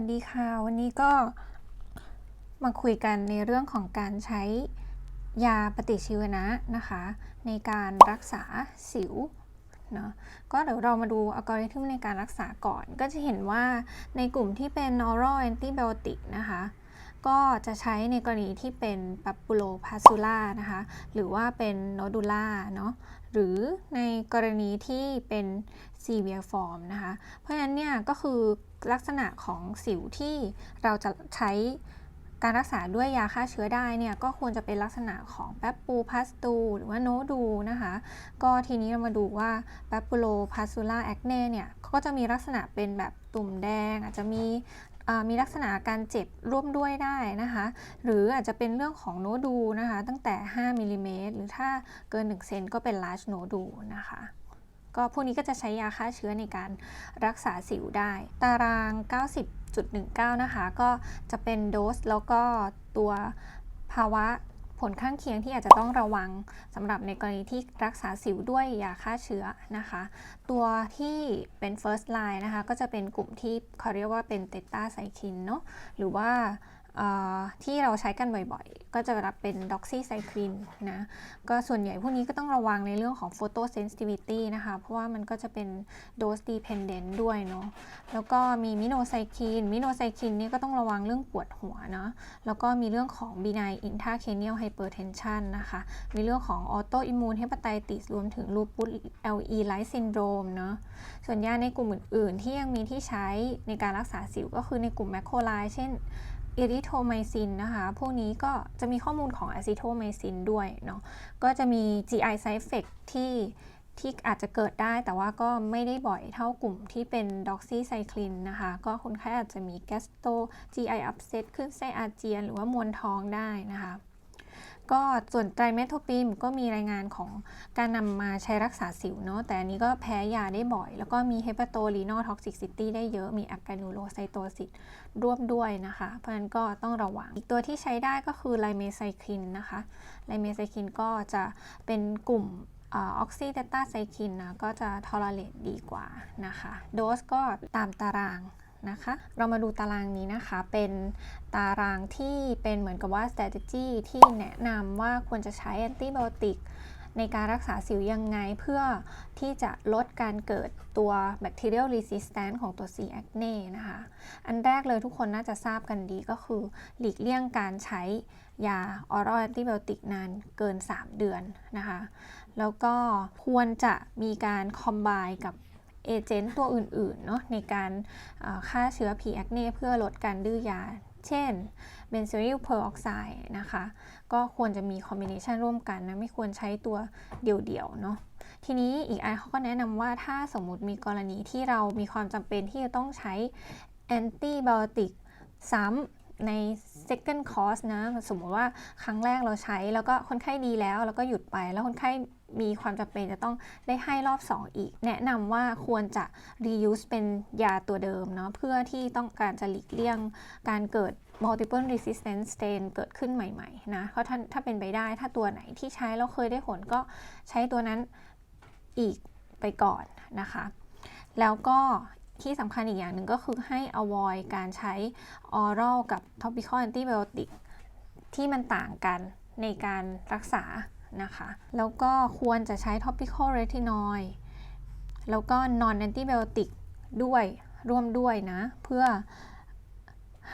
วัสดีค่ะ วันนี้ก็มาคุยกันในเรื่องของการใช้ยาปฏิชีวนะนะคะ ในการรักษาสิวเนาะก็เดี๋ยวเรามาดูอัลกอริทึมในการรักษาก่อน ก็จะเห็นว่าในกลุ่มที่เป็น oral antibiotic นะคะ ก็จะใช้ในกรณีที่เป็น papulopustular นะคะ หรือว่าเป็น nodular เนาะ หรือในกรณีที่เป็น severe form นะคะ เพราะฉะนั้นเนี่ยก็คือลักษณะของสิวที่เราจะใช้การรักษาด้วยยาฆ่าเชื้อได้เนี่ยก็ควรจะเป็นลักษณะของแปปปูพัสตูหรือว่าโนดูนะคะ ก็ทีนี้เรามาดูว่าแปปปูโลพัสตูล่าแอคเน่เนี่ยเขาก็จะมีลักษณะเป็นแบบตุ่มแดง อาจจะมี มีลักษณะการเจ็บร่วมด้วยได้นะคะ หรืออาจจะเป็นเรื่องของโนดูนะคะ ตั้งแต่ 5มิลิเมตรหรือถ้าเกิน 1 เซนก็เป็น large โนดูนะคะก็พวกนี้ก็จะใช้ยาฆ่าเชื้อในการรักษาสิวได้ ตาราง 90.19 นะคะ ก็จะเป็นโดสแล้วก็ตัวภาวะ ผลข้างเคียงที่อาจจะต้องระวังสำหรับในกรณีที่รักษาสิวด้วยยาฆ่าเชื้อนะคะ ตัวที่เป็น first line นะคะ ก็จะเป็นกลุ่มที่เขาเรียกว่าเป็นเตต้าไซคินเนาะหรือว่า ที่เราใช้กันบ่อยๆ ก็จะรับเป็นด็อกซี่ไซคลินนะ ก็ส่วนใหญ่พวกนี้ก็ต้องระวังในเรื่องของโฟโตเซนซิทิวิตี้นะคะ เพราะว่ามันก็จะเป็นโดสดีเพนเดนต์ด้วยเนาะ แล้วก็มีมิโนไซคิน มิโนไซคินนี่ก็ต้องระวังเรื่องปวดหัวเนาะ แล้วก็มีเรื่องของ benign intracranial hypertension นะคะ มีเรื่องของ autoimmune hepatitis รวมถึง lupus LE light syndrome เนาะ ส่วนยาในกลุ่มอื่น ๆ ที่ยังมีที่ใช้ในการรักษาสิวก็คือในกลุ่มแมคโครไลเช่น อิริโทไมซินนะคะ พวกนี้ก็จะมีข้อมูลของอะซิโทไมซินด้วยเนาะ ก็จะมี GI side effect ที่ที่อาจจะเกิดได้แต่ว่าก็ไม่ได้บ่อยเท่ากลุ่มที่เป็นด็อกซี่ไซคลินนะคะ ก็คนไข้อาจจะมีแกสโต GI upset ขึ้นไส้อาเจียน หรือว่ามวนท้องได้นะคะ ก็ส่วนไตรเมทโทปิมก็มีรายงานของการนำมาใช้รักษาสิวเนาะแต่อันนี้ก็แพ้ยาได้บ่อย แล้วก็มีเฮปาโตลีนอลท็อกซิซิตี้ได้เยอะมีอากานูโลไซโตซิสร่วมด้วยนะคะ เพราะฉะนั้นก็ต้องระวัง อีกตัวที่ใช้ได้ก็คือไลเมไซคลินนะคะไลเมไซคลินก็จะเป็นกลุ่มออกซิเดต้าไซคินนะก็จะทอร์เรตดีกว่านะคะ โดสก็ตามตาราง นะคะ เรามาดูตารางนี้นะคะ เป็นตารางที่เป็นเหมือนกับว่า strategy ที่แนะนำว่าควรจะใช้แอนติไบโอติกในการรักษาสิวยังไงเพื่อที่จะลดการเกิดตัว bacterial resistance ของตัว C. acne นะคะ อันแรกเลยทุกคนน่าจะทราบกันดีก็คือ หลีกเลี่ยงการใช้ยา oral antibiotic นานเกิน 3 เดือนนะคะ แล้วก็ควรจะมีการ combine กับ เอเจนต์ตัวอื่นๆเนาะในการฆ่าเชื้อ P. acne เพื่อลดการดื้อยา เช่นเบนโซอิลเพอร์ออกไซด์นะคะ ก็ควรจะมีคอมบิเนชันร่วมกันนะ ไม่ควรใช้ตัวเดี่ยวๆเนาะทีนี้อีกอันเขาก็แนะนำว่าถ้าสมมุติมีกรณีที่เรามีความจำเป็นที่จะต้องใช้แอนติบโอติกซ้ำ ใน second course นะ สมมติว่าครั้งแรกเราใช้แล้วก็คนไข้ดีแล้ว แล้วก็หยุดไปแล้วคนไข้มีความจำเป็นจะต้องได้ให้รอบ 2 อีก แนะนำว่าควรจะ reuse เป็นยาตัวเดิมเนาะเพื่อที่ต้องการจะหลีกเลี่ยงการเกิด multiple resistant stain เกิดขึ้นใหม่ๆนะเพราะถ้าถ้าเป็นไปได้ถ้าตัวไหนที่ใช้แล้วเคยได้ผลก็ใช้ตัวนั้นอีกไปก่อนนะคะ แล้วก็ ที่สำคัญอีกอย่างหนึ่งก็คือให้ avoid การใช้ oral กับ topical antibiotic ที่มันต่างกันในการรักษานะคะ แล้วก็ควรจะใช้ topical retinol แล้วก็ non antibiotic ด้วยร่วมด้วยนะ เพื่อ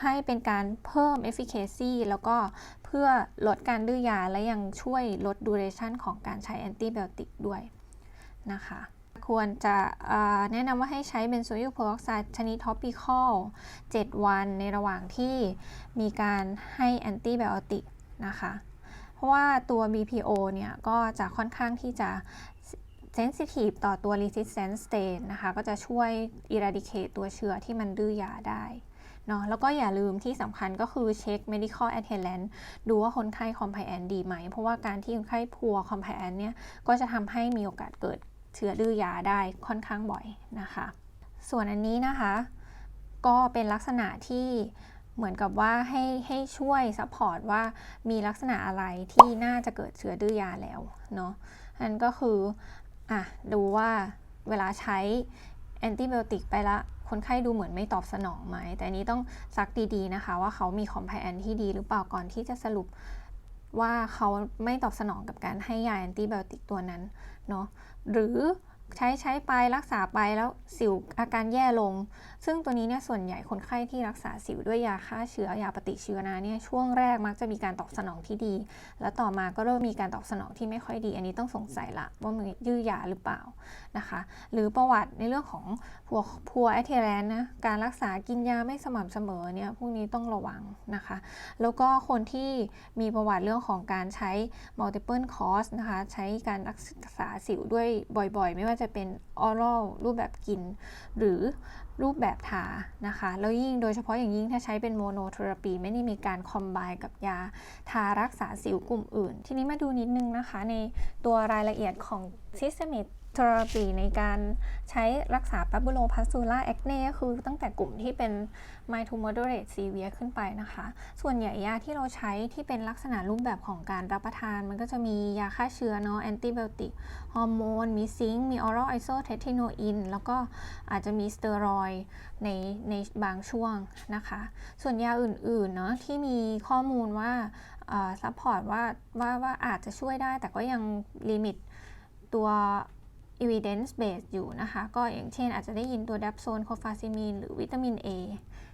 ให้เป็นการเพิ่ม efficacy แล้วก็เพื่อลดการดื้อยาและยังช่วยลด duration ของการใช้ antibiotic ด้วยนะคะ ควรจะแนะนำว่าให้ใช้เบนโซอิลเพอร์ออกไซด์ชนิด topical 7วันในระหว่างที่มีการให้แอนติไบโอติกนะคะ เพราะว่าตัว BPO เนี่ย ก็จะค่อนข้างที่จะเซนซิทีฟต่อตัว resistant stain นะคะ ก็จะช่วย eradicate ตัวเชื้อที่มันดื้อยาได้เนาะแล้วก็อย่าลืมที่สำคัญก็คือเช็ค medical adherence ดูว่าคนไข้ compliant ดีไหม เพราะว่าการที่คนไข้พัว compliant เนี่ย ก็จะทำให้มีโอกาสเกิด เชื้อดื้อยาได้ค่อนข้างบ่อยนะคะ ส่วนอันนี้นะคะ ก็เป็นลักษณะที่เหมือนกับว่าให้ให้ช่วยซัพพอร์ตว่ามีลักษณะอะไรที่น่าจะเกิดเชื้อดื้อยาแล้วเนาะนั่นก็คืออะดูว่าเวลาใช้แอนติไบโติกไปละคนไข้ดูเหมือนไม่ตอบสนองไหม แต่นี้ต้องซักดีๆนะคะ ว่าเขามี compliance ที่ดีหรือเปล่าก่อนที่จะสรุป ว่าเขาไม่ตอบสนองกับการให้ยาแอนติไบโอติกตัวนั้นเนาะหรือ ใช้ใช้ไปรักษาไปแล้วสิวอาการแย่ลง ซึ่งตัวนี้เนี่ยส่วนใหญ่คนไข้ที่รักษาสิวด้วยยาฆ่าเชื้อยาปฏิชีวนะเนี่ยช่วงแรกมักจะมีการตอบสนองที่ดี แล้วต่อมาก็เริ่มมีการตอบสนองที่ไม่ค่อยดี อันนี้ต้องสงสัยละว่ามียื้อยาหรือเปล่านะคะ หรือประวัติในเรื่องของพัวพัวแอทเทแรนนะการรักษากินยาไม่สม่ำเสมอเนี่ยพวกนี้ต้องระวังนะคะ แล้วก็คนที่มีประวัติเรื่องของการใช้ multiple course นะคะใช้การรักษาสิวด้วยบ่อยๆ ไม่ว่าจะะเป็นออรัลรูปแบบกิน หรือ รูปแบบทานะคะ แล้วยิ่งโดยเฉพาะอย่างยิ่งถ้าใช้เป็นโมโนเทอราปี ไม่ได้มีการคอมไบกับยาทารักษาสิวกลุ่มอื่น ทีนี้มาดูนิดนึงนะคะ ในตัวรายละเอียดของ systemic therapy ในการใช้รักษา papulopustular acne ก็คือตั้งแต่กลุ่มที่เป็น mild to moderate severe ขึ้นไปนะคะ ส่วนใหญ่ยาที่เราใช้ที่เป็นลักษณะรูปแบบของการรับประทาน มันก็จะมียาฆ่าเชื้อเนาะ antibiotic ฮอร์โมน มีซิงค์ มี oral isotretinoin แล้วก็อาจจะมีสเตียรอยด์ในในบางช่วงนะคะ ส่วนยาอื่นๆเนาะที่มีข้อมูลว่าซัพพอร์ตว่าว่าว่าอาจจะช่วยได้แต่ก็ยังลิมิตตัว evidence base อยู่นะคะ ก็อย่างเช่นอาจจะได้ยินตัวดับโซนโคฟาซิมินหรือวิตามิน A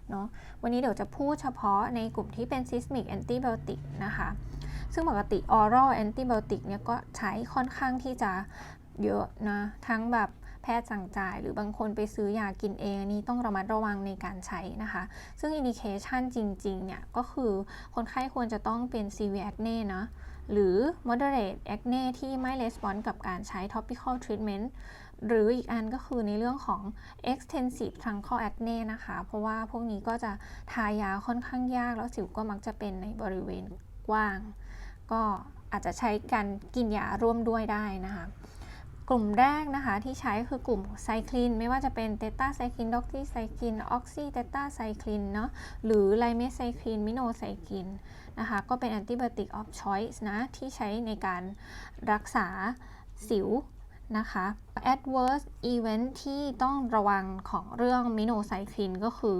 เนาะวันนี้เดี๋ยวจะพูดเฉพาะในกลุ่มที่เป็น systemic antibiotic นะคะ ซึ่งปกติ oral antibiotic เนี่ยก็ใช้ค่อนข้างที่จะเยอะนะ ทั้งแบบ แพทย์สั่งจ่าย หรือบางคนไปซื้อยากินเองอันนี้ต้องระมัดระวังในการใช้นะคะ ซึ่ง indication จริงๆเนี่ยก็คือคนไข้ควรจะต้องเป็น severe acne นะหรือ moderate acne ที่ไม่ response กับการใช้ topical treatment หรืออีกอันก็คือในเรื่องของ extensive truncal acne นะคะ เพราะว่าพวกนี้ก็จะทายาค่อนข้างยาก แล้วสิวก็มักจะเป็นในบริเวณกว้าง ก็อาจจะใช้การกินยาร่วมด้วยได้นะคะ กลุ่มแรกนะคะที่ใช้คือกลุ่มไซคลินไม่ว่าจะเป็นเตต้าไซคลินด็อกซี่ไซคลินออกซิเตต้าไซคลินเนาะหรือไลเมสไซคลินมิโนไซคลินนะคะก็เป็นแอนติบอติกออฟชอยส์นะที่ใช้ในการรักษาสิว นะคะ adverse event ที่ต้องระวังของเรื่องมิโนไซคลินก็คือ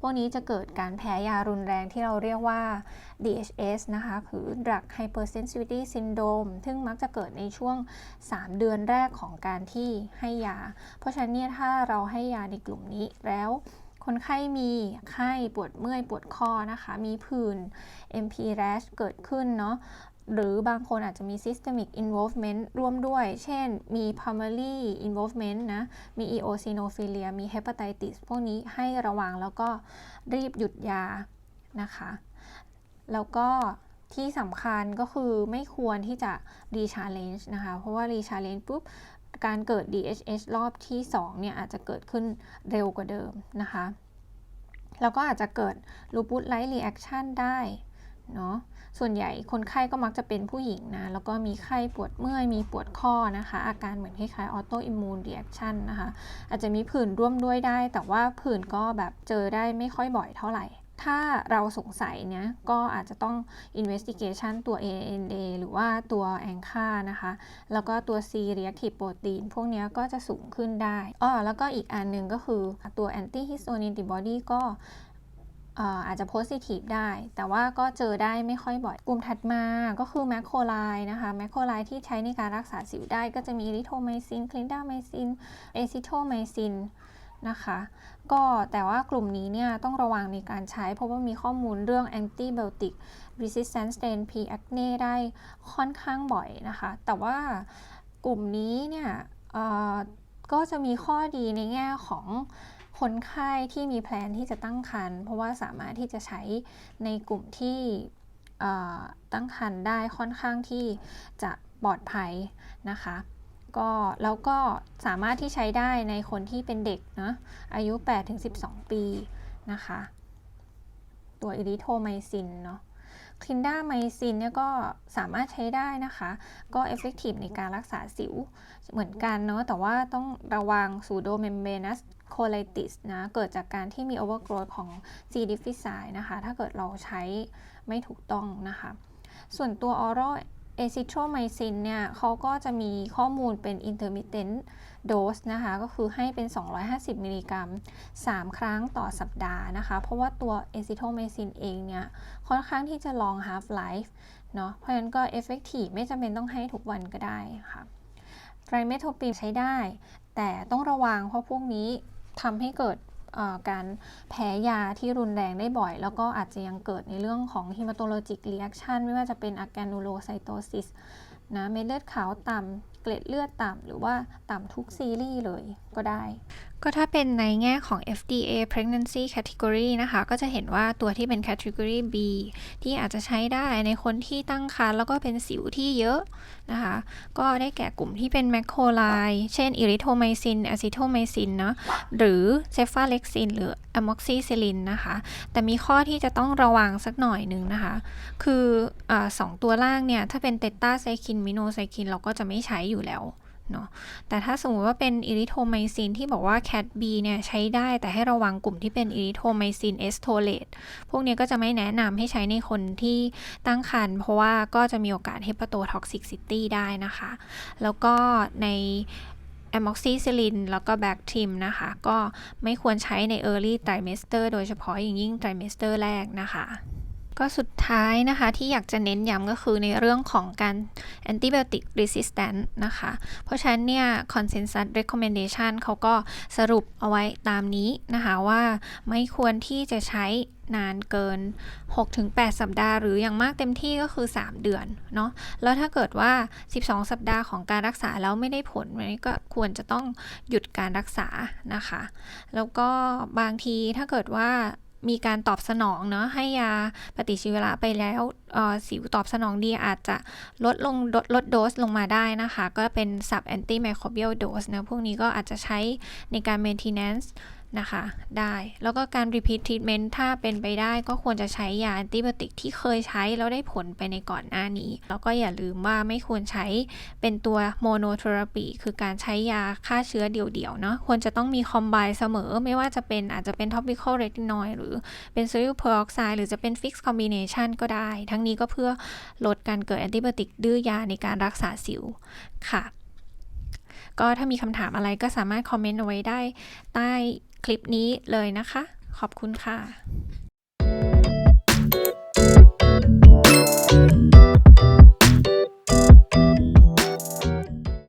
พวกนี้จะเกิดการแพ้ยารุนแรงที่เราเรียกว่า DHS นะคะคือ Drug Hypersensitivity Syndrome ซึ่งมักจะเกิดในช่วง 3 เดือนแรกของการที่ให้ยา เพราะฉะนั้นเนี่ยถ้าเราให้ยาในกลุ่มนี้แล้วคนไข้มีไข้ปวดเมื่อยปวดคอนะคะ มีผื่น MP rash เกิดขึ้นเนาะ หรือบางคนอาจจะมี systemic involvement ร่วมด้วย เช่น มี primary involvement นะ มี eosinophilia มี hepatitis พวกนี้ให้ระวังแล้วก็รีบหยุดยานะคะ แล้วก็ที่สำคัญก็คือไม่ควรที่จะ re-challenge นะคะ เพราะว่า re-challenge ปุ๊บ การเกิด DHH รอบที่ 2 เนี่ย อาจจะเกิดขึ้นเร็วกว่าเดิมนะคะ แล้วก็อาจจะเกิด lupus like reaction ได้ เนาะส่วนใหญ่คนไข้ก็มักจะเป็นผู้หญิงนะ แล้วก็มีไข้ปวดเมื่อย มีปวดข้อนะคะ อาการเหมือนคล้ายๆออโตอิมมูนเรีแอคชั่นนะคะ อาจจะมีผื่นร่วมด้วยได้ แต่ว่าผื่นก็แบบเจอได้ไม่ค่อยบ่อยเท่าไหร่ ถ้าเราสงสัยเนี่ยก็อาจจะต้อง investigation ตัว ANA หรือว่าตัวแองคานะคะ แล้วก็ตัว C reactive protein พวกนี้ก็จะสูงขึ้นได้อ้อแล้วก็อีกอันหนึ่งก็คือตัว anti histamine antibody ก็ อาจจะโพสิทีฟได้ แต่ว่าก็เจอได้ไม่ค่อยบ่อย กลุ่มถัดมาก็คือแมคโคไลนะคะแมคโคไลที่ใช้ในการรักษาสิวได้ก็จะมีลิโทไมซินคลินดาไมซินเอซิโทไมซินนะคะก็แต่ว่ากลุ่มนี้เนี่ยต้องระวังในการใช้เพราะว่ามีข้อมูลเรื่อง antibiotic resistant stain P acne ได้ค่อนข้างบ่อยนะคะ แต่ว่ากลุ่มนี้เนี่ยก็จะมีข้อดีในแง่ของ คนไข้ที่มีแพลนที่จะตั้งครรภ์เพราะว่าสามารถที่จะใช้ในกลุ่มที่ตั้งครรภ์ได้ค่อนข้างที่จะปลอดภัยนะคะก็แล้วก็สามารถที่ใช้ได้ในคนที่เป็นเด็กนะอายุ 8-12 ปีนะคะ ตัวอิริโทไมซินเนาะคลินด้าไมซินเนี่ยก็สามารถใช้ได้นะคะ ก็เอฟเฟกตีฟในการรักษาสิวเหมือนกันเนาะแต่ว่าต้องระวังซูโดเมมเบนัส โคไลติสนะ เกิดจากการที่มีโอเวอร์โกรธของ C. difficile นะคะ ถ้าเกิดเราใช้ไม่ถูกต้องนะคะ ส่วนตัว oral a c i t r o m y c i n เนี่ยเขาก็จะมีข้อมูลเป็น intermittent โดสนะคะ ก็คือให้เป็น 250 มิลลิกรัม 3 ครั้งต่อสัปดาห์นะคะ เพราะว่าตัวเอซิโทเมซินเองเนี่ย ค่อนข้างที่จะ long half life เนาะเพราะฉะนั้นก็ effective ไม่จำเป็นต้องให้ทุกวันก็ได้ค่ะไตรเมโทปินใช้ได้ แต่ต้องระวังเพราะพวกนี้ ทำให้เกิดการแพ้ยาที่รุนแรงได้บ่อย แล้วก็อาจจะยังเกิดในเรื่องของ hematologic reaction ไม่ว่าจะเป็น agranulocytosis นะเม็ดเลือดขาวต่ำเกล็ดเลือดต่ำหรือว่าต่ำทุกซีรีส์เลยก็ได้ก็ถ้าเป็นในแง่ของ FDA pregnancy category นะคะ ก็จะเห็นว่าตัวที่เป็น category B ที่อาจจะใช้ได้ในคนที่ตั้งครรภ์แล้วก็เป็นสิวที่เยอะนะคะ ก็ได้แก่กลุ่มที่เป็นแมคโคไลเช่นอิริโทไมซินอะซิโทไมซินเนาะหรือเซฟาเล็กซินหรืออะม็อกซิซิลินะคะ แต่มีข้อที่จะต้องระวังสักหน่อยหนึ่งนะคะ คืออสองตัวล่างเนี่ย ถ้าเป็นเตต้าไซคินมิโนไซคินเราก็จะไม่ใช้อยู่แล้ว เนาะแต่ถ้าสมมติว่าเป็นอิริโทไมซินที่บอกว่า cat B เนี่ยใช้ได้แต่ให้ระวังกลุ่มที่เป็นอิริโทไมซินเอสโทเลตพวกนี้ก็จะไม่แนะนำให้ใช้ในคนที่ตั้งครรภ์เพราะว่าก็จะมีโอกาส hepatotoxicity ได้นะคะ แล้วก็ใน a m o x i c i l l i n แล้วก็ b a c t r i m นะคะ ก็ไม่ควรใช้ใน early trimester โดยเฉพาะอย่างยิ่ง trimester แรกนะคะ ก็สุดท้ายนะคะที่อยากจะเน้นย้ำก็คือในเรื่องของการ antibiotic resistant นะคะ เพราะฉะนั้นเนี่ย consensus recommendation เขาก็สรุปเอาไว้ตามนี้นะคะว่าไม่ควรที่จะใช้นานเกิน 6-8 สัปดาห์ หรืออย่างมากเต็มที่ก็คือ 3 เดือนเนาะแล้วถ้าเกิดว่า 12 สัปดาห์ของการรักษาแล้วไม่ได้ผลอันนี้ก็ควรจะต้องหยุดการรักษานะคะ แล้วก็บางทีถ้าเกิดว่า มีการตอบสนองเนาะให้ยาปฏิชีวนะไปแล้วสิวตอบสนองดีอาจจะลดลงลดลดโดสลงมาได้นะคะ ก็เป็น sub antimicrobial dose นะพวกนี้ก็อาจจะใช้ในการ maintenance นะคะ ได้ แล้วก็การ repeat treatment ถ้าเป็นไปได้ก็ควรจะใช้ยาแอนติบ o ติกที่เคยใช้แล้วได้ผลไปในก่อนหน้านี้ แล้วก็อย่าลืมว่าไม่ควรใช้เป็นตัว monotherapy คือการใช้ยาฆ่าเชื้อเดี่ยวๆเนาะควรจะต้องมี combine เสมอ ไม่ว่าจะเป็นอาจจะเป็น topical retinoid หรือเป็น sodium peroxide หรือจะเป็น fixed combination ก็ได้ ทั้งนี้ก็เพื่อลดการเกิดแอนติบ o ติกดื้อยาในการรักษาสิวค่ะก็ถ้ามีคำถามอะไรก็สามารถคอมเมนต์เอาไว้ได้ใต้ คลิปนี้เลยนะคะ ขอบคุณค่ะ